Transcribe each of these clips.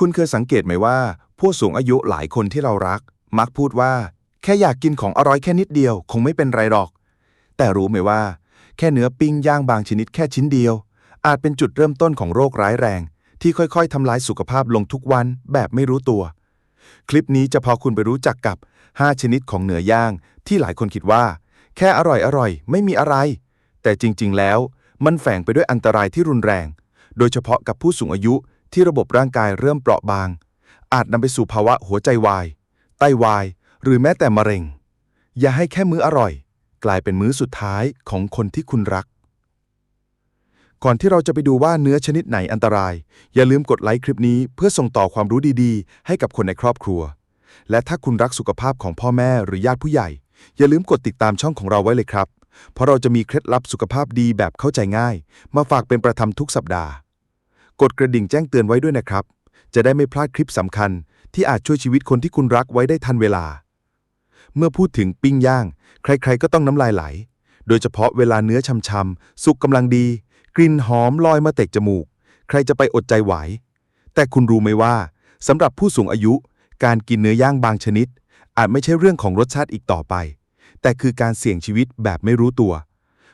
คุณเคยสังเกตไหมว่าผู้สูงอายุหลายคนที่เรารัก มักพูดว่า แค่อยากกินของอร่อยแค่นิดเดียว คงไม่เป็นไรหรอก แต่รู้ไหมว่า แค่เนื้อปิ้งย่างบางชนิดแค่ชิ้นเดียว อาจเป็นจุดเริ่มต้นของโรคร้ายแรง ที่ค่อยๆทำลายสุขภาพลงทุกวันแบบไม่รู้ตัว คลิปนี้จะพาคุณไปรู้จักกับ 5 ชนิดของเนื้อย่างที่หลายคนคิดว่า แค่อร่อยอร่อยไม่มีอะไร แต่จริงๆ แล้ว มันแฝงไปด้วยอันตรายที่รุนแรง โดยเฉพาะกับผู้สูงอายุ ที่ระบบร่างกายเริ่มเปราะบาง อาจนำไปสู่ภาวะหัวใจวาย ไตวาย หรือแม้แต่มะเร็ง อย่าให้แค่มื้ออร่อย กลายเป็นมื้อสุดท้ายของคนที่คุณรัก ก่อนที่เราจะไปดูว่าเนื้อชนิดไหนอันตราย อย่าลืมกดไลค์คลิปนี้เพื่อส่งต่อความรู้ดีๆ ให้กับคนในครอบครัว และถ้าคุณรักสุขภาพของพ่อแม่หรือญาติผู้ใหญ่ อย่าลืมกดติดตามช่องของเราไว้เลยครับ เพราะเราจะมีเคล็ดลับสุขภาพดีแบบเข้าใจง่าย มาฝากเป็นประจำทุกสัปดาห์ กดกระดิ่งแจ้งเตือนไว้ด้วยนะครับ จะได้ไม่พลาดคลิปสำคัญ ที่อาจช่วยชีวิตคนที่คุณรักไว้ได้ทันเวลา เมื่อพูดถึงปิ้งย่าง ใครๆก็ต้องน้ำลายไหล โดยเฉพาะเวลาเนื้อช่ำๆสุกกำลังดี กลิ่นหอมลอยมาเตะจมูก ใครจะไปอดใจไหว แต่คุณรู้ไหมว่าสำหรับผู้สูงอายุ การกินเนื้อย่างบางชนิด อาจไม่ใช่เรื่องของรสชาติอีกต่อไป แต่คือการเสี่ยงชีวิตแบบไม่รู้ตัว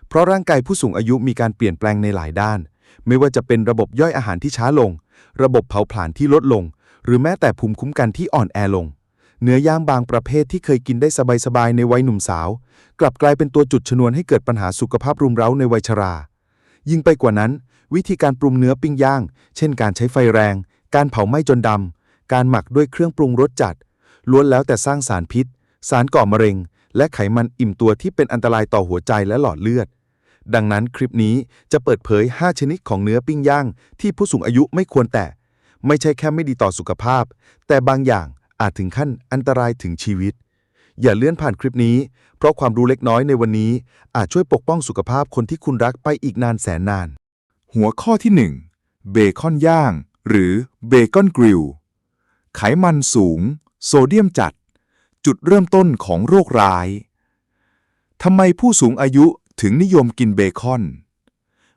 เพราะร่างกายผู้สูงอายุมีการเปลี่ยนแปลงในหลายด้าน ไม่ว่าจะเป็นระบบย่อยอาหารที่ช้าลง ระบบเผาผลาญที่ลดลง หรือแม้แต่ภูมิคุ้มกันที่อ่อนแอลง เนื้อย่างบางประเภทที่เคยกินได้สบายๆในวัยหนุ่มสาว กลับกลายเป็นตัวจุดชนวนให้เกิดปัญหาสุขภาพรุมเร้าในวัยชรา ยิ่งไปกว่านั้น วิธีการปรุงเนื้อปิ้งย่าง เช่น การใช้ไฟแรง การเผาไหม้จนดำการหมักด้วยเครื่องปรุงรสจัด ล้วนแล้วแต่สร้างสารพิษ สารก่อมะเร็ง และไขมันอิ่มตัวที่เป็นอันตรายต่อหัวใจและหลอดเลือด ดังนั้นคลิปนี้จะเปิดเผย 5 ชนิดของเนื้อปิ้งย่างที่ผู้สูงอายุไม่ควรแตะ ไม่ใช่แค่ไม่ดีต่อสุขภาพ แต่บางอย่างอาจถึงขั้นอันตรายถึงชีวิต อย่าเลื่อนผ่านคลิปนี้ เพราะความรู้เล็กน้อยในวันนี้ อาจช่วยปกป้องสุขภาพคนที่คุณรักไปอีกนานแสนนาน หัวข้อที่ 1 เบคอนย่าง หรือเบคอนกริลไขมันสูง โซเดียมจัด จุดเริ่มต้นของโรคร้ายทำไมผู้สูงอายุ ถึงนิยมกินเบคอน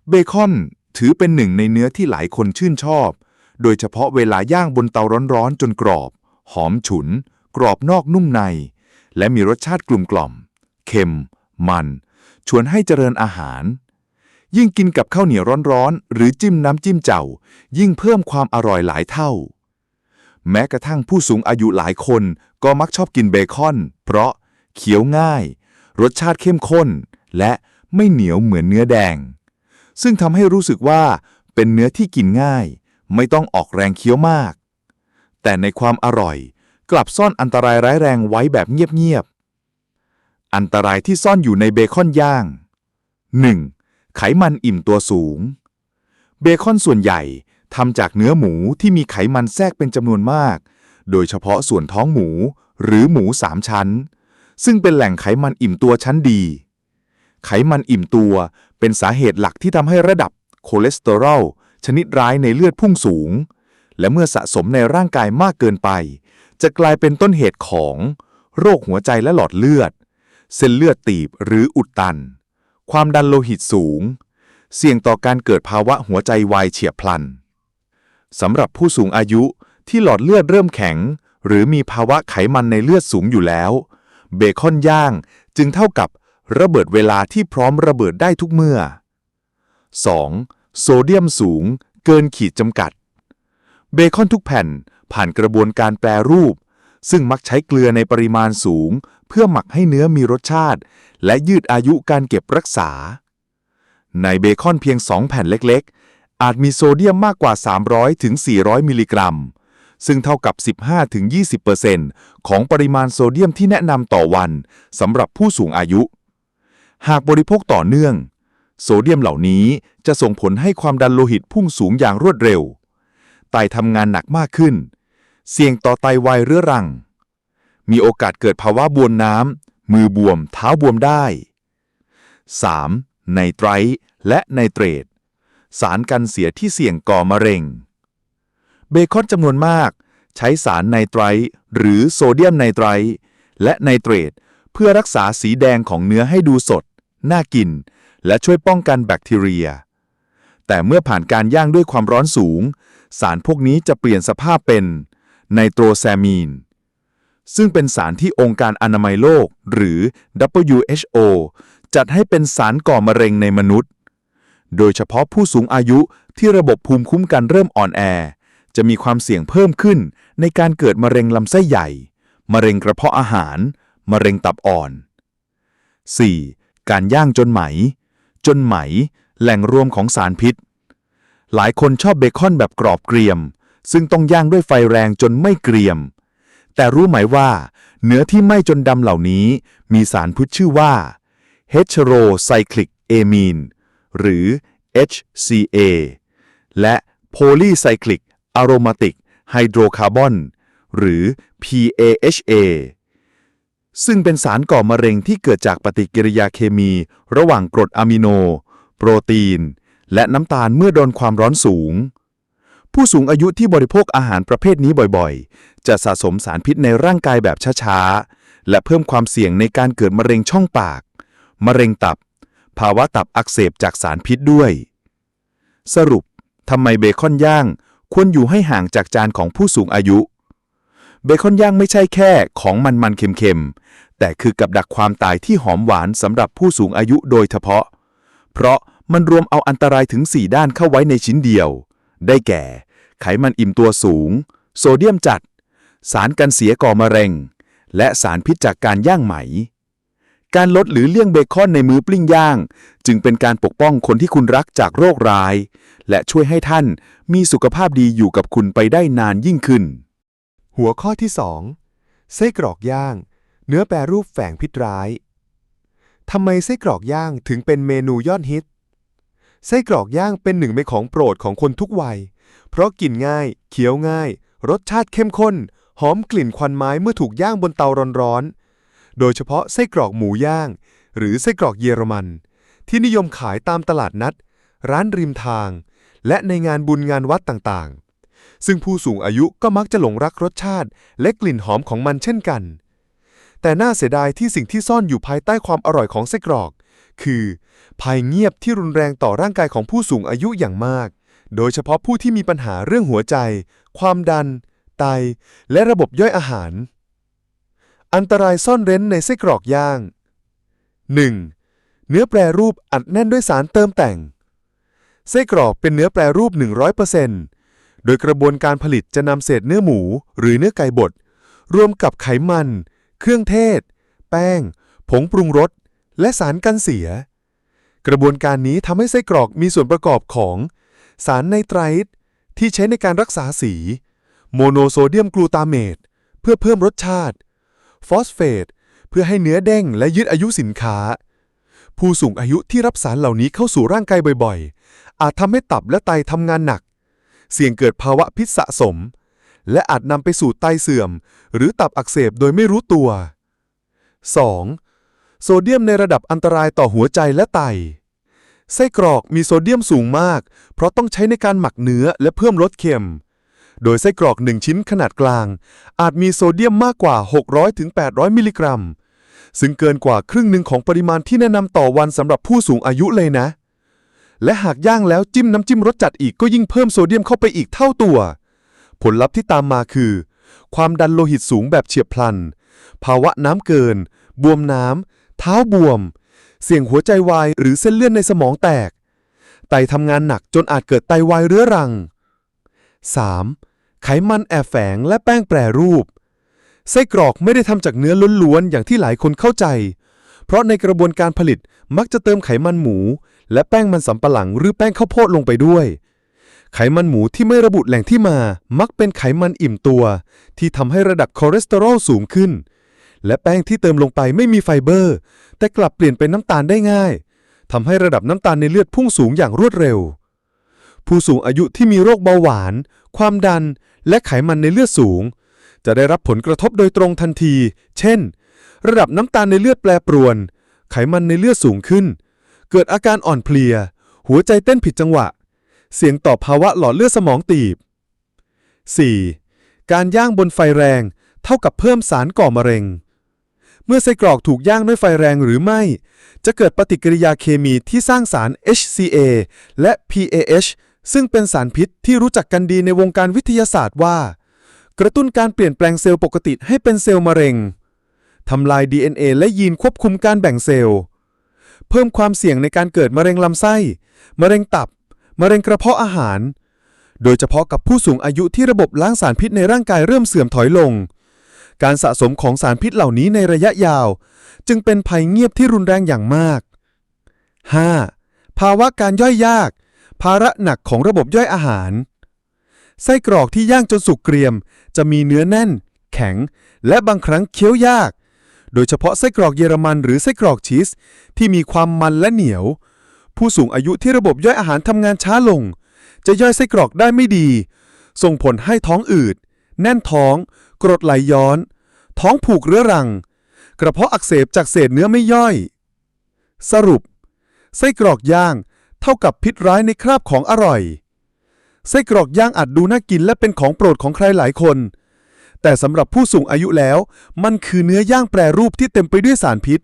เบคอนถือเป็นหนึ่งในเนื้อที่หลายคนชื่นชอบ โดยเฉพาะเวลาย่างบนเตาร้อนๆ จนกรอบ หอมฉุน กรอบนอกนุ่มใน และมีรสชาติกลุ่มกล่อม เค็ม มัน ชวนให้เจริญอาหาร ยิ่งกินกับข้าวเหนียวร้อนๆ หรือจิ้มน้ำจิ้มเจ่า ยิ่งเพิ่มความอร่อยหลายเท่า แม้กระทั่งผู้สูงอายุหลายคนก็มักชอบกินเบคอน เพราะเคี้ยวง่าย รสชาติเข้มข้น และไม่เหนียวเหมือนเนื้อแดง ซึ่งทำให้รู้สึกว่าเป็นเนื้อที่กินง่าย ไม่ต้องออกแรงเคี้ยวมาก แต่ในความอร่อยกลับซ่อนอันตรายร้ายแรงไว้แบบเงียบๆ อันตรายที่ซ่อนอยู่ในเบคอนย่าง 1. ไขมันอิ่มตัวสูง เบคอนส่วนใหญ่ทำจากเนื้อหมูที่มีไขมันแทรกเป็นจำนวนมาก โดยเฉพาะส่วนท้องหมูหรือหมูสามชั้น ซึ่งเป็นแหล่งไขมันอิ่มตัวชั้นดี ไขมันอิ่มตัว เป็นสาเหตุหลักที่ทำให้ระดับคอเลสเตอรอลชนิดร้ายในเลือดพุ่งสูง และเมื่อสะสมในร่างกายมากเกินไป จะกลายเป็นต้นเหตุของ โรคหัวใจและหลอดเลือด เส้นเลือดตีบหรืออุดตัน ความดันโลหิตสูง เสี่ยงต่อการเกิดภาวะหัวใจวายเฉียบพลันสำหรับผู้สูงอายุที่หลอดเลือดเริ่มแข็ง หรือมีภาวะไขมันในเลือดสูงอยู่แล้ว เบคอนย่างจึงเท่ากับ ระเบิดเวลาที่พร้อมระเบิดได้ทุกเมื่อ 2. โซเดียมสูง เกินขีดจำกัด เบคอนทุกแผ่นผ่านกระบวนการแปรรูป ซึ่งมักใช้เกลือในปริมาณสูง เพื่อหมักให้เนื้อมีรสชาติ และยืดอายุการเก็บรักษา ในเบคอนเพียง 2 แผ่นเล็กๆ อาจมีโซเดียมมากกว่า 300ถึง400มิลลิกรัม ซึ่งเท่ากับ 15-20%ของปริมาณโซเดียมที่แนะนำต่อวันสำหรับผู้สูงอายุ หากบริโภคต่อเนื่อง โซเดียมเหล่านี้จะส่งผลให้ความดันโลหิตพุ่งสูงอย่างรวดเร็ว ไตทำงานหนักมากขึ้น เสี่ยงต่อไตวายเรื้อรัง มีโอกาสเกิดภาวะบวมน้ำ มือบวม เท้าบวมได้ 3. ไนไตรและไนเตรต สารกันเสียที่เสี่ยงก่อมะเร็ง เบคอนจำนวนมาก ใช้สารไนไตรหรือโซเดียมไนไตรและไนเตรต เพื่อรักษาสีแดงของเนื้อให้ดูสด น่ากิน และช่วยป้องกันแบคทีเรีย แต่เมื่อผ่านการย่างด้วยความร้อนสูง สารพวกนี้จะเปลี่ยนสภาพเป็นไนโตรแซมีน ซึ่งเป็นสารที่องค์การอนามัยโลก หรือ WHO จัดให้เป็นสารก่อมะเร็งในมนุษย์ โดยเฉพาะผู้สูงอายุที่ระบบภูมิคุ้มกันเริ่มอ่อนแอ จะมีความเสี่ยงเพิ่มขึ้นในการเกิดมะเร็งลำไส้ใหญ่ มะเร็งกระเพาะอาหาร มะเร็งตับอ่อน 4. การย่างจนไหม จนไหม แหล่งรวมของสารพิษ หลายคนชอบเบคอนแบบกรอบเกรียม ซึ่งต้องย่างด้วยไฟแรงจนไม่เกรียม แต่รู้ไหมว่า เนื้อที่ไหม้จนดำเหล่านี้ มีสารพิษชื่อว่า heterocyclic amine หรือ HCA และ polycyclic aromatic hydrocarbon หรือ PAHA ซึ่งเป็นสารก่อมะเร็งที่เกิดจากปฏิกิริยาเคมี ระหว่างกรดอะมิโน โปรตีน และน้ำตาลเมื่อโดนความร้อนสูง ผู้สูงอายุที่บริโภคอาหารประเภทนี้บ่อยๆ จะสะสมสารพิษในร่างกายแบบช้าๆ และเพิ่มความเสี่ยงในการเกิดมะเร็งช่องปาก มะเร็งตับ ภาวะตับอักเสบจากสารพิษด้วย สรุปทำไมเบคอนย่างควรอยู่ให้ห่างจากจานของผู้สูงอายุ เบคอนย่างไม่ใช่แค่ของมันๆเค็มๆ แต่คือกับดักความตายที่หอมหวานสำหรับผู้สูงอายุโดยเฉพาะ เพราะมันรวมเอาอันตรายถึง 4 ด้านเข้าไว้ในชิ้นเดียว ได้แก่ ไขมันอิ่มตัวสูง โซเดียมจัด สารกันเสียก่อมะเร็ง และสารพิษจากการย่างไหม การลดหรือเลี่ยงเบคอนในมือปลิ้งย่าง จึงเป็นการปกป้องคนที่คุณรักจากโรคร้าย และช่วยให้ท่านมีสุขภาพดีอยู่กับคุณไปได้นานยิ่งขึ้น หัวข้อที่ 2 ไส้กรอกย่าง เนื้อแปรรูปแฝงพิษร้าย ทำไมไส้กรอกย่างถึงเป็นเมนูยอดฮิต ไส้กรอกย่างเป็นหนึ่งในของโปรดของคนทุกวัย เพราะกินง่าย เคี้ยวง่าย รสชาติเข้มข้น หอมกลิ่นควันไม้เมื่อถูกย่างบนเตาร้อนๆ โดยเฉพาะไส้กรอกหมูย่าง หรือไส้กรอกเยอรมัน ที่นิยมขายตามตลาดนัด ร้านริมทาง และในงานบุญงานวัดต่างๆ ซึ่งผู้สูงอายุก็มักจะหลงรักรสชาติ และกลิ่นหอมของมันเช่นกัน แต่น่าเสียดายที่สิ่งที่ซ่อนอยู่ภายใต้ความอร่อยของไส้กรอก คือ ภัยเงียบที่รุนแรงต่อร่างกายของผู้สูงอายุอย่างมาก โดยเฉพาะผู้ที่มีปัญหาเรื่องหัวใจ ความดัน ไต และระบบย่อยอาหาร อันตรายซ่อนเร้นในไส้กรอกย่าง 1. เนื้อแปรรูปอัดแน่นด้วยสารเติมแต่งไส้กรอกเป็นเนื้อแปรรูป 100% โดยกระบวนการผลิตจะนำเศษเนื้อหมู หรือเนื้อไก่บด รวมกับไขมัน เครื่องเทศ แป้ง ผงปรุงรส และสารกันเสีย กระบวนการนี้ทำให้ไส้กรอกมีส่วนประกอบของ สารไนไตรท์ที่ใช้ในการรักษาสี โมโนโซเดียมกลูตาเมต เพื่อเพิ่มรสชาติ ฟอสเฟต เพื่อให้เนื้อเด้งและยืดอายุสินค้า ผู้สูงอายุที่รับสารเหล่านี้เข้าสู่ร่างกายบ่อยๆ อาจทำให้ตับและไตทำงานหนัก เสี่ยงเกิดภาวะพิษสะสม และอาจนำไปสู่ไตเสื่อม หรือตับอักเสบโดยไม่รู้ตัว 2. โซเดียมในระดับอันตรายต่อหัวใจและไต ไส้กรอกมีโซเดียมสูงมาก เพราะต้องใช้ในการหมักเนื้อและเพิ่มรสเค็ม โดยไส้กรอก1ชิ้นขนาดกลาง อาจมีโซเดียมมากกว่า 600-800 มิลลิกรัม ซึ่งเกินกว่าครึ่งหนึ่งของปริมาณที่แนะนำต่อวันสำหรับผู้สูงอายุเลยนะ และหากย่างแล้วจิ้มน้ำจิ้มรสจัดอีกก็ยิ่งเพิ่มโซเดียมเข้าไปอีกเท่าตัว ผลลัพธ์ที่ตามมาคือ ความดันโลหิตสูงแบบเฉียบพลัน ภาวะน้ำเกิน บวมน้ำ เท้าบวม เสี่ยงหัวใจวาย หรือเส้นเลือดในสมองแตก ไตทำงานหนักจนอาจเกิดไตวายเรื้อรัง 3. ไขมันแอบแฝงและแป้งแปรรูป ไส้กรอกไม่ได้ทำจากเนื้อล้วนๆอย่างที่หลายคนเข้าใจ เพราะในกระบวนการผลิตมักจะเติมไขมันหมู และแป้งมันสำปะหลังหรือแป้งข้าวโพดลงไปด้วย ไขมันหมูที่ไม่ระบุแหล่งที่มา มักเป็นไขมันอิ่มตัว ที่ทำให้ระดับคอเลสเตอรอลสูงขึ้น และแป้งที่เติมลงไปไม่มีไฟเบอร์ แต่กลับเปลี่ยนเป็นน้ำตาลได้ง่ายทำให้ระดับน้ำตาลในเลือดพุ่งสูงอย่างรวดเร็ว ผู้สูงอายุที่มีโรคเบาหวาน ความดัน และไขมันในเลือดสูง จะได้รับผลกระทบโดยตรงทันที เช่น ระดับน้ำตาลในเลือดแปรปรวน ไขมันในเลือดสูงขึ้น เกิดอาการอ่อนเพลีย หัวใจเต้นผิดจังหวะ เสี่ยงต่อภาวะหลอดเลือดสมองตีบ 4. การย่างบนไฟแรงเท่ากับเพิ่มสารก่อมะเร็ง เมื่อไส้กรอกถูกย่างด้วยไฟแรงหรือไม่ จะเกิดปฏิกิริยาเคมีที่สร้างสาร HCA และ PAH ซึ่งเป็นสารพิษที่รู้จักกันดีในวงการวิทยาศาสตร์ว่า กระตุ้นการเปลี่ยนแปลงเซลล์ปกติให้เป็นเซลล์มะเร็งทำลาย DNA และยีนควบคุมการแบ่งเซลล์ เพิ่มความเสี่ยงในการเกิดมะเร็งลำไส้ มะเร็งตับ มะเร็งกระเพาะอาหาร โดยเฉพาะกับผู้สูงอายุที่ระบบล้างสารพิษในร่างกายเริ่มเสื่อมถอยลง การสะสมของสารพิษเหล่านี้ในระยะยาว จึงเป็นภัยเงียบที่รุนแรงอย่างมาก 5. ภาวะการย่อยยาก ภาระหนักของระบบย่อยอาหาร ไส้กรอกที่ย่างจนสุกเกรียม จะมีเนื้อแน่น แข็ง และบางครั้งเคี้ยวยาก โดยเฉพาะไส้กรอกเยอรมันหรือไส้กรอกชีส ที่มีความมันและเหนียว ผู้สูงอายุที่ระบบย่อยอาหารทำงานช้าลง จะย่อยไส้กรอกได้ไม่ดี ส่งผลให้ท้องอืด แน่นท้อง กรดไหลย้อน ท้องผูกเรื้อรัง กระเพาะอักเสบจากเศษเนื้อไม่ย่อย สรุป ไส้กรอกย่างเท่ากับพิษร้ายในคราบของอร่อย ไส้กรอกย่างอาจดูน่ากินและเป็นของโปรดของใครหลายคน แต่สำหรับผู้สูงอายุแล้ว มันคือเนื้อย่างแปรรูปที่เต็มไปด้วยสารพิษ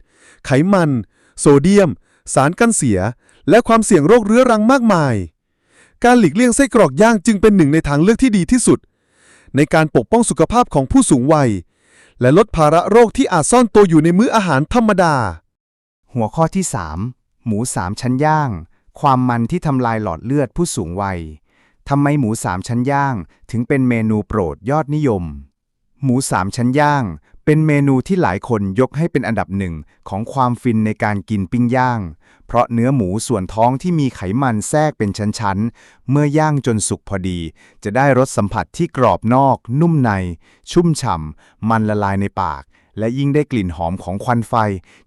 ไขมัน โซเดียม สารกันเสีย และความเสี่ยงโรคเรื้อรังมากมาย การหลีกเลี่ยงไส้กรอกย่างจึงเป็นหนึ่งในทางเลือกที่ดีที่สุด ในการปกป้องสุขภาพของผู้สูงวัย และลดภาระโรคที่อาจซ่อนตัวอยู่ในมื้ออาหารธรรมดา หัวข้อที่ 3 หมูสามชั้นย่าง ความมันที่ทำลายหลอดเลือดผู้สูงวัยทำไมหมูสามชั้นย่างถึงเป็นเมนูโปรดยอดนิยม หมูสามชั้นย่าง เป็นเมนูที่หลายคนยกให้เป็นอันดับหนึ่งของความฟินในการกินปิ้งย่าง เพราะเนื้อหมูส่วนท้องที่มีไขมันแทรกเป็นชั้นๆ เมื่อย่างจนสุกพอดี จะได้รสสัมผัสที่กรอบนอก นุ่มใน ชุ่มฉ่ำ มันละลายในปาก และยิ่งได้กลิ่นหอมของควันไฟ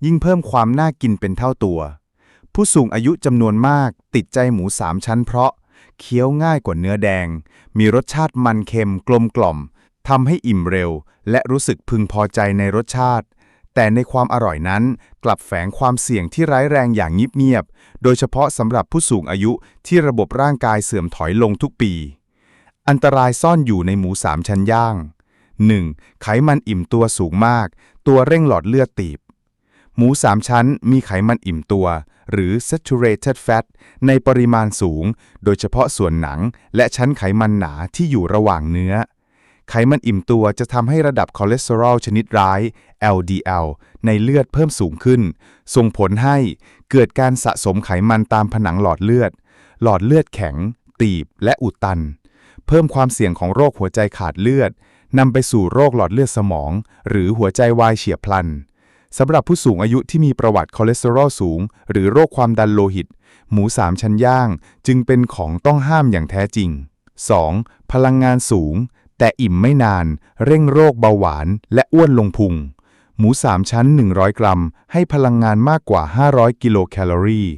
ยิ่งเพิ่มความน่ากินเป็นเท่าตัว ผู้สูงอายุจำนวนมาก ติดใจหมูสามชั้นเพราะเคี้ยวง่ายกว่าเนื้อแดง มีรสชาติมันเค็มกลมกล่อม ทำให้อิ่มเร็ว และรู้สึกพึงพอใจในรสชาติ แต่ในความอร่อยนั้นกลับแฝงความเสี่ยงที่ร้ายแรงอย่างเงียบๆโดยเฉพาะสำหรับผู้สูงอายุที่ระบบร่างกายเสื่อมถอยลงทุกปี อันตรายซ่อนอยู่ในหมูสามชั้นย่าง 1. ไขมันอิ่มตัวสูงมาก ตัวเร่งหลอดเลือดตีบ หมูสามชั้นมีไขมันอิ่มตัว หรือ saturated fat ในปริมาณสูง โดยเฉพาะส่วนหนังและชั้นไขมันหนาที่อยู่ระหว่างเนื้อ ไขมันอิ่มตัวจะทำให้ระดับคอเลสเตอรอลชนิดร้าย LDL ในเลือดเพิ่มสูงขึ้น ส่งผลให้เกิดการสะสมไขมันตามผนังหลอดเลือด หลอดเลือดแข็ง ตีบ และอุดตัน เพิ่มความเสี่ยงของโรคหัวใจขาดเลือดนำไปสู่โรคหลอดเลือดสมอง หรือหัวใจวายเฉียบพลันสำหรับผู้สูงอายุที่มีประวัติคอเลสเตอรอลสูง หรือโรคความดันโลหิต หมูสามชั้นย่างจึงเป็นของต้องห้ามอย่างแท้จริง 2. พลังงานสูง แต่อิ่มไม่นาน เร่งโรคเบาหวาน และอ้วนลงพุง หมูสามชั้น 100 กรัม ให้พลังงานมากกว่า 500 กิโลแคลอรี่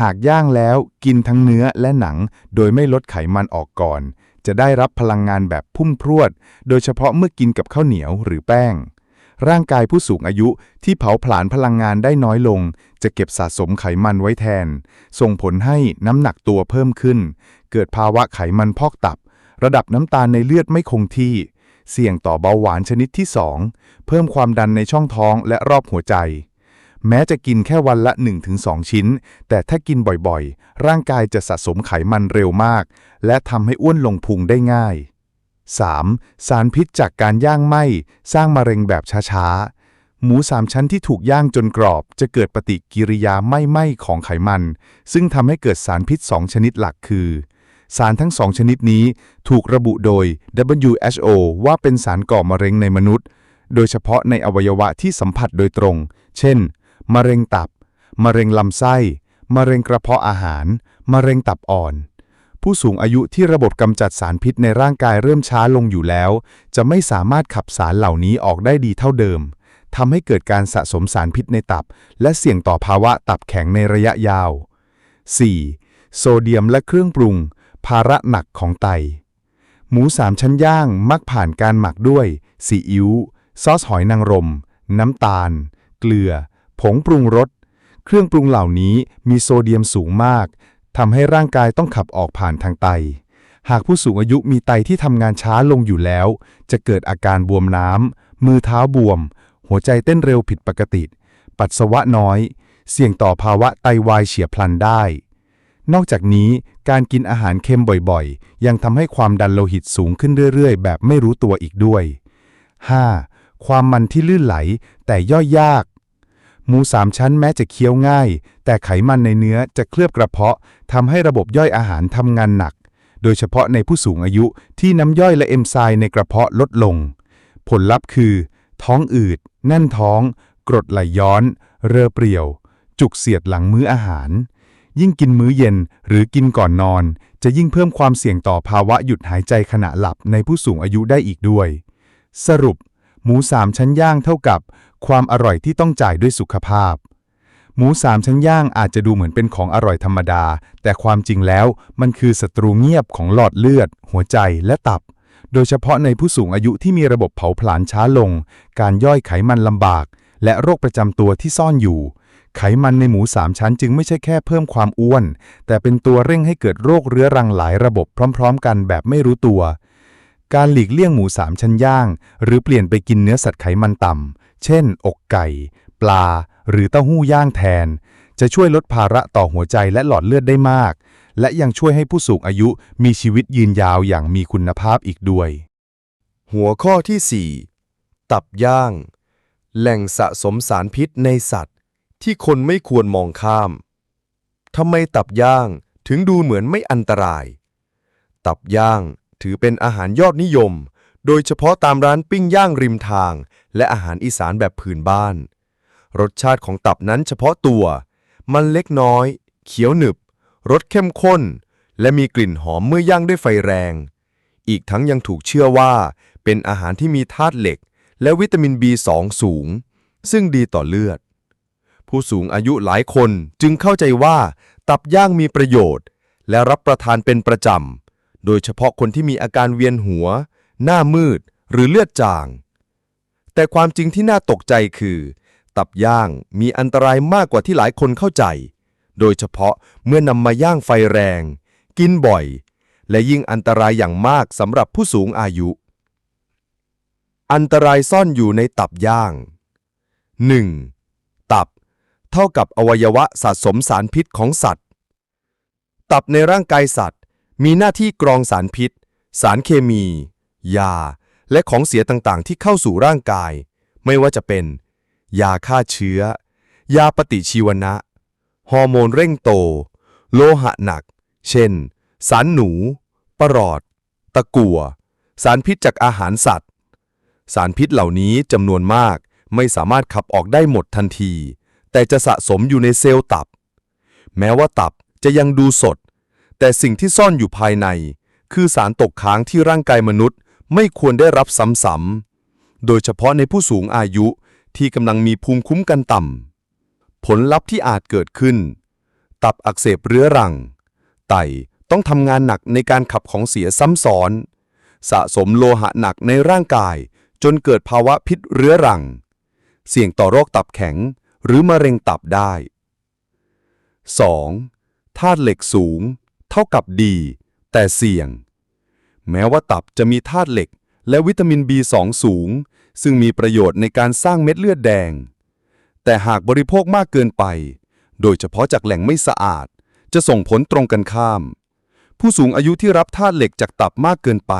หากย่างแล้วกินทั้งเนื้อและหนัง โดยไม่ลดไขมันออกก่อน จะได้รับพลังงานแบบพุ่มพรวด โดยเฉพาะเมื่อกินกับข้าวเหนียวหรือแป้ง ร่างกายผู้สูงอายุที่เผาผลาญพลังงานได้น้อยลง จะเก็บสะสมไขมันไว้แทน ส่งผลให้น้ำหนักตัวเพิ่มขึ้น เกิดภาวะไขมันพอกตับ ระดับน้ำตาลในเลือดไม่คงที่ เสี่ยงต่อเบาหวานชนิดที่ 2 เพิ่มความดันในช่องท้องและรอบหัวใจ แม้จะกินแค่วันละ 1-2 ชิ้น แต่ถ้ากินบ่อยๆ ร่างกายจะสะสมไขมันเร็วมาก และทำให้อ้วนลงพุงได้ง่าย 3. สารพิษจากการย่างไหม้สร้างมะเร็งแบบช้าๆ หมูสามชั้นที่ถูกย่างจนกรอบ จะเกิดปฏิกิริยาไหม้ไหม้ของไขมัน ซึ่งทำให้เกิดสารพิษ 2 ชนิดหลักคือ สารทั้งสองชนิดนี้ถูกระบุโดย WHO ว่าเป็นสารก่อมะเร็งในมนุษย์ โดยเฉพาะในอวัยวะที่สัมผัสโดยตรง เช่น มะเร็งตับ มะเร็งลำไส้ มะเร็งกระเพาะอาหาร มะเร็งตับอ่อน ผู้สูงอายุที่ระบบกำจัดสารพิษในร่างกายเริ่มช้าลงอยู่แล้ว จะไม่สามารถขับสารเหล่านี้ออกได้ดีเท่าเดิมทำให้เกิดการสะสมสารพิษในตับ และเสี่ยงต่อภาวะตับแข็งในระยะยาว 4. โซเดียมและเครื่องปรุง ภาระหนักของไต หมูสามชั้นย่างมักผ่านการหมักด้วยซีอิ๊วซอสหอยนางรม น้ำตาล เกลือ ผงปรุงรส เครื่องปรุงเหล่านี้มีโซเดียมสูงมากทำให้ร่างกายต้องขับออกผ่านทางไต หากผู้สูงอายุมีไตที่ทำงานช้าลงอยู่แล้ว จะเกิดอาการบวมน้ำ มือเท้าบวม หัวใจเต้นเร็วผิดปกติ ปัสสาวะน้อย เสี่ยงต่อภาวะไตวายเฉียบพลันได้ นอกจากนี้การกินอาหารเค็มบ่อยๆ ยังทำให้ความดันโลหิตสูงขึ้นเรื่อยๆ แบบไม่รู้ตัวอีกด้วย 5. ความมันที่ลื่นไหล แต่ย่อยยาก หมูสามชั้นแม้จะเคี้ยวง่าย แต่ไขมันในเนื้อจะเคลือบกระเพาะทำให้ระบบย่อยอาหารทำงานหนัก โดยเฉพาะในผู้สูงอายุที่น้ำย่อยและเอนไซม์ในกระเพาะลดลง ผลลัพธ์คือ ท้องอืด แน่นท้อง กรดไหลย้อน เรอเปรี่ยว จุกเสียดหลังมื้ออาหาร ยิ่งกินมื้อเย็นหรือกินก่อนนอน จะยิ่งเพิ่มความเสี่ยงต่อภาวะหยุดหายใจขณะหลับในผู้สูงอายุได้อีกด้วย สรุป หมูสามชั้นย่างเท่ากับ ความอร่อยที่ต้องจ่ายด้วยสุขภาพ หมูสามชั้นย่างอาจจะดูเหมือนเป็นของอร่อยธรรมดา แต่ความจริงแล้วมันคือศัตรูเงียบของหลอดเลือด หัวใจและตับ โดยเฉพาะในผู้สูงอายุที่มีระบบเผาผลาญช้าลง การย่อยไขมันลำบาก และโรคประจำตัวที่ซ่อนอยู่ ไขมันในหมูสามชั้นจึงไม่ใช่แค่เพิ่มความอ้วน แต่เป็นตัวเร่งให้เกิดโรคเรื้อรังหลายระบบพร้อม ๆ กันแบบไม่รู้ตัว การหลีกเลี่ยงหมูสามชั้นย่าง หรือเปลี่ยนไปกินเนื้อสัตว์ไขมันต่ำ เช่น อกไก่ ปลา หรือเต้าหู้ย่างแทน จะช่วยลดภาระต่อหัวใจและหลอดเลือดได้มาก และยังช่วยให้ผู้สูงอายุมีชีวิตยืนยาวอย่างมีคุณภาพอีกด้วย หัวข้อที่ 4 ตับย่าง แหล่งสะสมสารพิษในสัตว์ ที่คนไม่ควรมองข้ามทำไมตับย่างถึงดูเหมือนไม่อันตราย ตับย่างถือเป็นอาหารยอดนิยม โดยเฉพาะตามร้านปิ้งย่างริมทาง และอาหารอีสานแบบพื้นบ้าน รสชาติของตับนั้นเฉพาะตัว มันเล็กน้อย เขียวหนึบ รสเข้มข้น และมีกลิ่นหอมเมื่อย่างด้วยไฟแรง อีกทั้งยังถูกเชื่อว่า เป็นอาหารที่มีธาตุเหล็ก และวิตามิน B2 สูง ซึ่งดีต่อเลือด ผู้สูงอายุหลายคนจึงเข้าใจว่า ตับย่างมีประโยชน์ และรับประทานเป็นประจำ โดยเฉพาะคนที่มีอาการเวียนหัว หน้ามืด หรือเลือดจาง แต่ความจริงที่น่าตกใจคือ ตับย่างมีอันตรายมากกว่าที่หลายคนเข้าใจ โดยเฉพาะเมื่อนำมาย่างไฟแรง กินบ่อย และยิ่งอันตรายอย่างมากสำหรับผู้สูงอายุ อันตรายซ่อนอยู่ในตับย่าง 1. เท่ากับอวัยวะสะสมสารพิษของสัตว์ ตับในร่างกายสัตว์ มีหน้าที่กรองสารพิษ สารเคมี ยา และของเสียต่างๆ ที่เข้าสู่ร่างกาย ไม่ว่าจะเป็น ยาฆ่าเชื้อ ยาปฏิชีวนะ ฮอร์โมนเร่งโต โลหะหนัก เช่น สารหนู ปรอด ตะกั่ว สารพิษจากอาหารสัตว์ สารพิษเหล่านี้จำนวนมากไม่สามารถขับออกได้หมดทันที แต่จะสะสมอยู่ในเซลล์ตับ แม้ว่าตับจะยังดูสด แต่สิ่งที่ซ่อนอยู่ภายใน คือสารตกค้างที่ร่างกายมนุษย์ไม่ควรได้รับซ้ำๆ โดยเฉพาะในผู้สูงอายุที่กำลังมีภูมิคุ้มกันต่ำ ผลลัพธ์ที่อาจเกิดขึ้น ตับอักเสบเรื้อรัง ไตต้องทำงานหนักในการขับของเสียซ้ำซ้อน สะสมโลหะหนักในร่างกาย จนเกิดภาวะพิษเรื้อรัง เสี่ยงต่อโรคตับแข็ง หรือมะเร็งตับได้ 2. ธาตุเหล็กสูง เท่ากับดี แต่เสี่ยง แม้ว่าตับจะมีธาตุเหล็ก และวิตามิน B2 สูง ซึ่งมีประโยชน์ในการสร้างเม็ดเลือดแดง แต่หากบริโภคมากเกินไป โดยเฉพาะจากแหล่งไม่สะอาด จะส่งผลตรงกันข้าม ผู้สูงอายุที่รับธาตุเหล็กจากตับมากเกินไป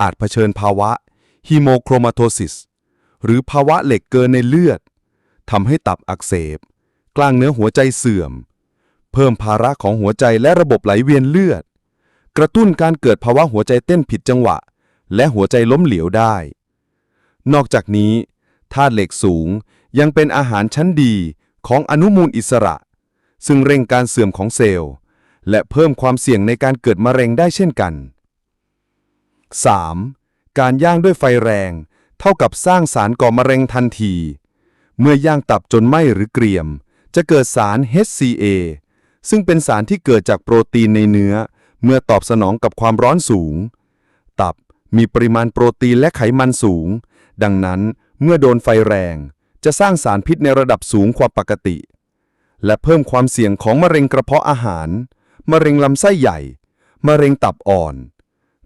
อาจเผชิญภาวะฮีโมโครมาโทซิสหรือภาวะเหล็กเกินในเลือด ทำให้ตับอักเสบ กล้างเนื้อหัวใจเสื่อม เพิ่มภาระของหัวใจและระบบไหลเวียนเลือด กระตุ้นการเกิดภาวะหัวใจเต้นผิดจังหวะ และหัวใจล้มเหลวได้ นอกจากนี้ธาตุเหล็กสูงยังเป็นอาหารชั้นดีของอนุมูลอิสระ ซึ่งเร่งการเสื่อมของเซลล์ และเพิ่มความเสี่ยงในการเกิดมะเร็งได้เช่นกัน 3. การย่างด้วยไฟแรง เท่ากับสร้างสารก่อมะเร็งทันที เมื่อย่างตับจนไหม้หรือเกรียม จะเกิดสาร HCA ซึ่งเป็นสารที่เกิดจากโปรตีนในเนื้อ เมื่อตอบสนองกับความร้อนสูง ตับมีปริมาณโปรตีนและไขมันสูง ดังนั้นเมื่อโดนไฟแรง จะสร้างสารพิษในระดับสูงกว่าปกติ และเพิ่มความเสี่ยงของมะเร็งกระเพาะอาหาร มะเร็งลำไส้ใหญ่ มะเร็งตับอ่อน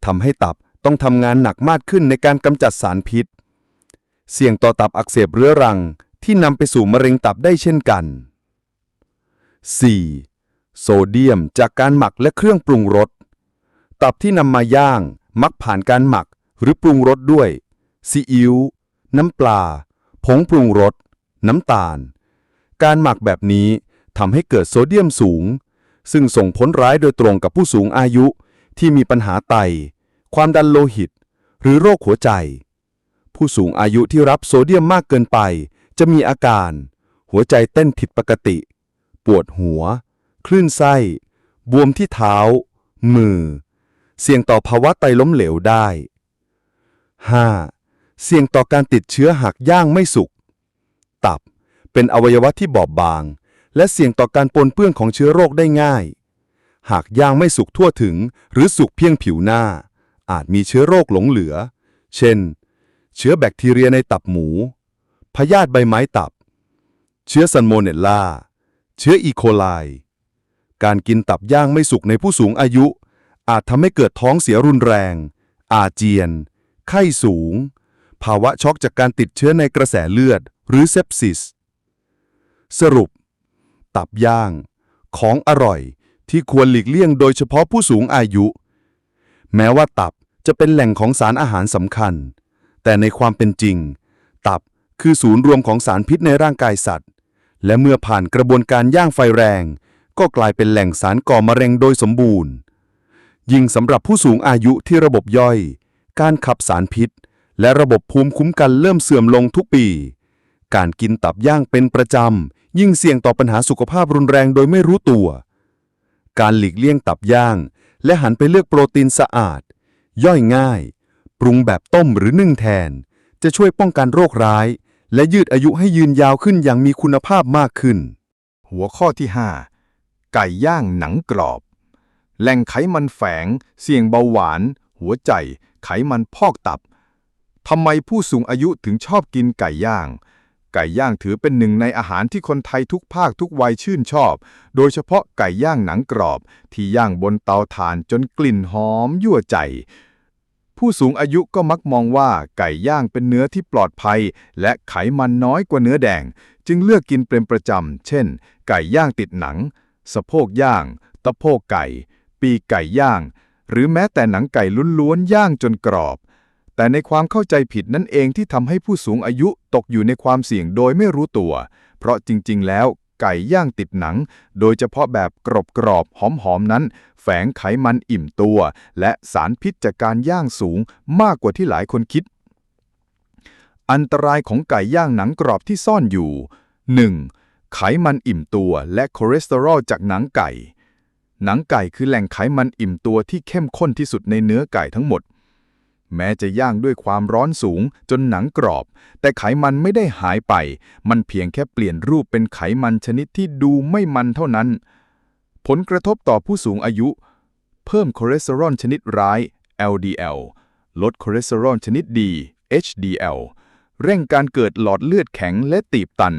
ทำให้ตับต้องทำงานหนักมากขึ้นในการกำจัดสารพิษ เสี่ยงต่อตับอักเสบเรื้อรัง ที่นำไปสู่มะเร็งตับได้เช่นกัน 4. โซเดียมจากการหมักและเครื่องปรุงรส ตับที่นำมาย่าง มักผ่านการหมักหรือปรุงรสด้วยซีอิ๊วน้ำปลา ผงปรุงรส น้ำตาล การหมักแบบนี้ทำให้เกิดโซเดียมสูง ซึ่งส่งผลร้ายโดยตรงกับผู้สูงอายุที่มีปัญหาไต ความดันโลหิต หรือโรคหัวใจ ผู้สูงอายุที่รับโซเดียมมากเกินไป จะมีอาการ หัวใจเต้นผิดปกติ ปวดหัว คลื่นไส้ บวมที่เท้า มือ เสี่ยงต่อภาวะไตล้มเหลวได้ 5. เสี่ยงต่อการติดเชื้อหากย่างไม่สุก ตับเป็นอวัยวะที่บอบบาง และเสี่ยงต่อการปนเปื้อนของเชื้อโรคได้ง่าย หากย่างไม่สุกทั่วถึง หรือสุกเพียงผิวหน้า อาจมีเชื้อโรคหลงเหลือ เช่น เชื้อแบคทีเรียในตับหมู พยาธิใบไม้ตับ เชื้อซันโมเนลลา เชื้ออีโคไล การกินตับย่างไม่สุกในผู้สูงอายุ อาจทำให้เกิดท้องเสียรุนแรง อาเจียน ไข้สูง ภาวะช็อกจากการติดเชื้อในกระแสเลือด หรือเซปซิส สรุป ตับย่าง ของอร่อยที่ควรหลีกเลี่ยงโดยเฉพาะผู้สูงอายุ แม้ว่าตับจะเป็นแหล่งของสารอาหารสำคัญ แต่ในความเป็นจริง ตับ คือศูนย์รวมของสารพิษในร่างกายสัตว์ และเมื่อผ่านกระบวนการย่างไฟแรง ก็กลายเป็นแหล่งสารก่อมะเร็งโดยสมบูรณ์ ยิ่งสำหรับผู้สูงอายุที่ระบบย่อย การขับสารพิษ และระบบภูมิคุ้มกันเริ่มเสื่อมลงทุกปี การกินตับย่างเป็นประจำ ยิ่งเสี่ยงต่อปัญหาสุขภาพรุนแรงโดยไม่รู้ตัว การหลีกเลี่ยงตับย่าง และหันไปเลือกโปรตีนสะอาด ย่อยง่าย ปรุงแบบต้มหรือนึ่งแทนจะช่วยป้องกันโรคร้าย และยืดอายุให้ยืนยาวขึ้นอย่างมีคุณภาพมากขึ้น หัวข้อที่ 5 ไก่ย่างหนังกรอบ แหล่งไขมันแฝง เสี่ยงเบาหวาน หัวใจ ไขมันพอกตับทำไมผู้สูงอายุถึงชอบกินไก่ย่าง ไก่ย่างถือเป็นหนึ่งในอาหารที่คนไทยทุกภาคทุกวัยชื่นชอบ โดยเฉพาะไก่ย่างหนังกรอบ ที่ย่างบนเตาถ่านจนกลิ่นหอมยั่วใจ ผู้สูงอายุก็มักมองว่าไก่ย่างเป็นเนื้อที่ปลอดภัย และไขมันน้อยกว่าเนื้อแดง จึงเลือกกินเป็นประจำ เช่น ไก่ย่างติดหนัง สะโพกย่าง ตะโพกไก่ ปีกไก่ย่าง หรือแม้แต่หนังไก่ล้วนๆย่างจนกรอบ แต่ในความเข้าใจผิดนั่นเองที่ทำให้ผู้สูงอายุตกอยู่ในความเสี่ยงโดยไม่รู้ตัว เพราะจริง ๆ แล้ว ไก่ย่างติดหนัง โดยเฉพาะแบบกรอบๆหอมๆนั้น แฝงไขมันอิ่มตัว และสารพิษจากการย่างสูงมากกว่าที่หลายคนคิด อันตรายของไก่ย่างหนังกรอบที่ซ่อนอยู่ 1. ไขมันอิ่มตัวและคอเลสเตอรอลจากหนังไก่ หนังไก่คือแหล่งไขมันอิ่มตัวที่เข้มข้นที่สุดในเนื้อไก่ทั้งหมด แม้จะย่างด้วยความร้อนสูงจนหนังกรอบ แต่ไขมันไม่ได้หายไป มันเพียงแค่เปลี่ยนรูปเป็นไขมันชนิดที่ดูไม่มันเท่านั้น ผลกระทบต่อผู้สูงอายุ เพิ่มคอเลสเตอรอลชนิดร้าย LDL ลดคอเลสเตอรอลชนิดดี HDL เร่งการเกิดหลอดเลือดแข็งและตีบตัน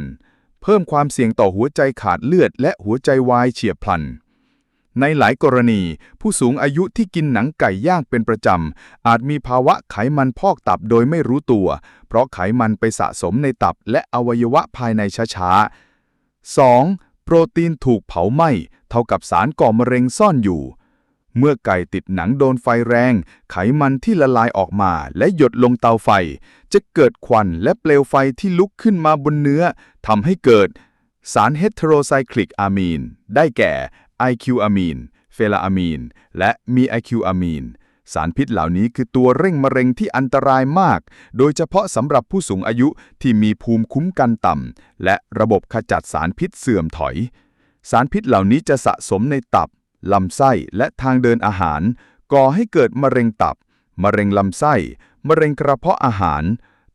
เพิ่มความเสี่ยงต่อหัวใจขาดเลือดและหัวใจวายเฉียบพลัน ในหลายกรณี ผู้สูงอายุที่กินหนังไก่ย่างเป็นประจำ อาจมีภาวะไขมันพอกตับโดยไม่รู้ตัว เพราะไขมันไปสะสมในตับและอวัยวะภายในช้าๆ 2. โปรตีนถูกเผาไหม้เท่ากับสารก่อมะเร็งซ่อนอยู่เมื่อไก่ติดหนังโดนไฟแรง ไขมันที่ละลายออกมาและหยดลงเตาไฟ จะเกิดควันและเปลวไฟที่ลุกขึ้นมาบนเนื้อทำให้เกิด สารเฮตโรไซคลิกอะมีน ได้แก่ IQ อะมีน เฟลาอะมีน และมี IQ อะมีน สารพิษเหล่านี้คือตัวเร่งมะเร็งที่อันตรายมาก โดยเฉพาะสำหรับผู้สูงอายุที่มีภูมิคุ้มกันต่ำ และระบบขจัดสารพิษเสื่อมถอย สารพิษเหล่านี้จะสะสมในตับ ลำไส้ และทางเดินอาหาร ก่อให้เกิดมะเร็งตับ มะเร็งลำไส้ มะเร็งกระเพาะอาหาร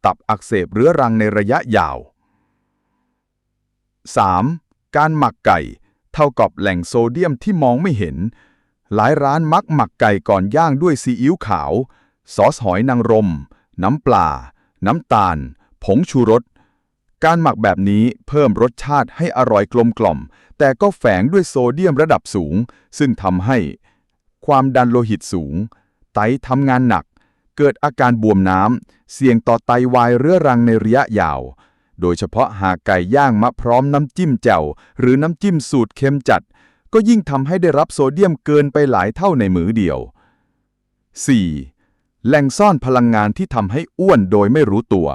ตับอักเสบเรื้อรังในระยะยาว 3. การหมักไก่ เท่ากับแหล่งโซเดียมที่มองไม่เห็น หลายร้านมักหมักไก่ก่อนย่างด้วยซีอิ๊วขาว ซอสหอยนางรม น้ำปลา น้ำตาล ผงชูรส การหมักแบบนี้เพิ่มรสชาติให้อร่อยกลมกล่อม แต่ก็แฝงด้วยโซเดียมระดับสูง ซึ่งทำให้ ความดันโลหิตสูง ไตทำงานหนัก เกิดอาการบวมน้ำ เสี่ยงต่อไตวายเรื้อรังในระยะยาว โดยเฉพาะหากไก่ย่างมาพร้อมน้ำจิ้มแจ่วหรือน้ำจิ้มสูตรเค็มจัด ก็ยิ่งทำให้ได้รับโซเดียมเกินไปหลายเท่าในมื้อเดียว 4. แหล่งซ่อนพลังงานที่ทำให้อ้วนโดยไม่รู้ตัว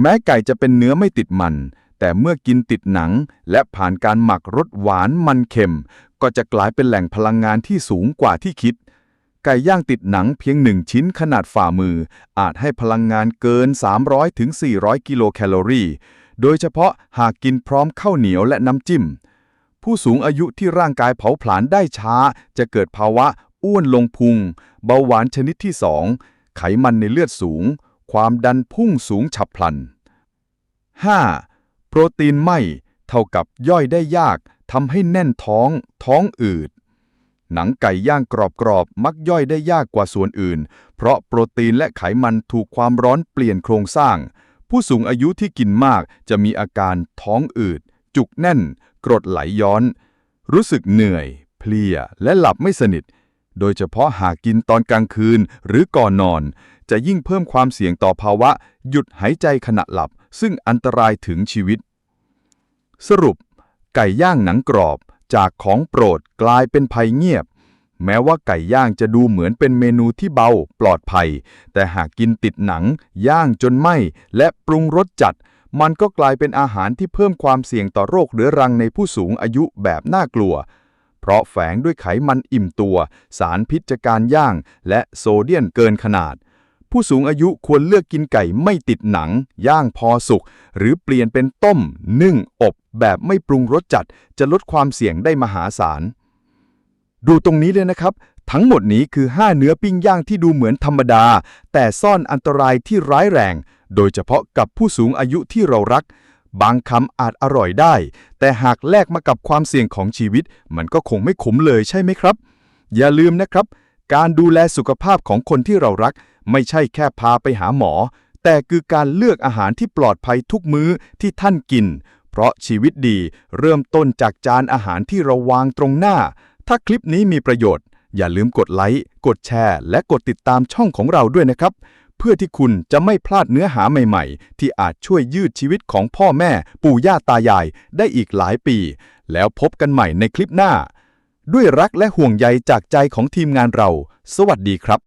แม้ไก่จะเป็นเนื้อไม่ติดมัน แต่เมื่อกินติดหนัง และผ่านการหมักรสหวานมันเค็ม ก็จะกลายเป็นแหล่งพลังงานที่สูงกว่าที่คิด ไก่ย่างติดหนังเพียงหนึ่งชิ้นขนาดฝ่ามือ อาจให้พลังงานเกิน 300ถึง400 กิโลแคลอรี่ โดยเฉพาะหากกินพร้อมข้าวเหนียวและน้ำจิ้ม ผู้สูงอายุที่ร่างกายเผาผลาญได้ช้า จะเกิดภาวะอ้วนลงพุง เบาหวานชนิดที่ 2 ไขมันในเลือดสูง ความดันพุ่งสูงฉับพลัน 5. โปรตีนไม่เท่ากับย่อยได้ยากทำให้แน่นท้อง ท้องอืด หนังไก่ย่างกรอบๆ มักย่อยได้ยากกว่าส่วนอื่น เพราะโปรตีนและไขมันถูกความร้อนเปลี่ยนโครงสร้าง ผู้สูงอายุที่กินมากจะมีอาการท้องอืด จุกแน่น กรดไหลย้อน รู้สึกเหนื่อย เพลีย และหลับไม่สนิท โดยเฉพาะหากกินตอนกลางคืนหรือก่อนนอน จะยิ่งเพิ่มความเสี่ยงต่อภาวะ หยุดหายใจขณะหลับ ซึ่งอันตรายถึงชีวิต สรุป ไก่ย่างหนังกรอบ จากของโปรดกลายเป็นภัยเงียบ แม้ว่าไก่ย่างจะดูเหมือนเป็นเมนูที่เบาปลอดภัย แต่หากกินติดหนัง ย่างจนไหม้และปรุงรสจัด มันก็กลายเป็นอาหารที่เพิ่มความเสี่ยงต่อโรคเรื้อรังในผู้สูงอายุแบบน่ากลัว เพราะแฝงด้วยไขมันอิ่มตัว สารพิษจากการย่าง และโซเดียมเกินขนาด ผู้สูงอายุควรเลือกกินไก่ไม่ติดหนัง ย่างพอสุก หรือเปลี่ยนเป็นต้ม นึ่ง อบ แบบไม่ปรุงรสจัด จะลดความเสี่ยงได้มหาศาล ดูตรงนี้เลยนะครับ ทั้งหมดนี้คือ 5 เนื้อปิ้งย่างที่ดูเหมือนธรรมดา แต่ซ่อนอันตรายที่ร้ายแรง โดยเฉพาะกับผู้สูงอายุที่เรารัก บางคำอาจอร่อยได้ แต่หากแลกมากับความเสี่ยงของชีวิต มันก็คงไม่คุ้มเลยใช่ไหมครับ อย่าลืมนะครับ การดูแลสุขภาพของคนที่เรารัก ไม่ใช่แค่พาไปหาหมอ แต่คือการเลือกอาหารที่ปลอดภัยทุกมื้อที่ท่านกิน เพราะชีวิตดีเริ่มต้นจากจานอาหารที่เราวางตรงหน้า ถ้าคลิปนี้มีประโยชน์ อย่าลืมกดไลค์ กดแชร์ และกดติดตามช่องของเราด้วยนะครับ เพื่อที่คุณจะไม่พลาดเนื้อหาใหม่ๆ ที่อาจช่วยยืดชีวิตของพ่อแม่ ปู่ย่าตายายได้อีกหลายปี แล้วพบกันใหม่ในคลิปหน้า ด้วยรักและห่วงใยจากใจของทีมงานเรา สวัสดีครับ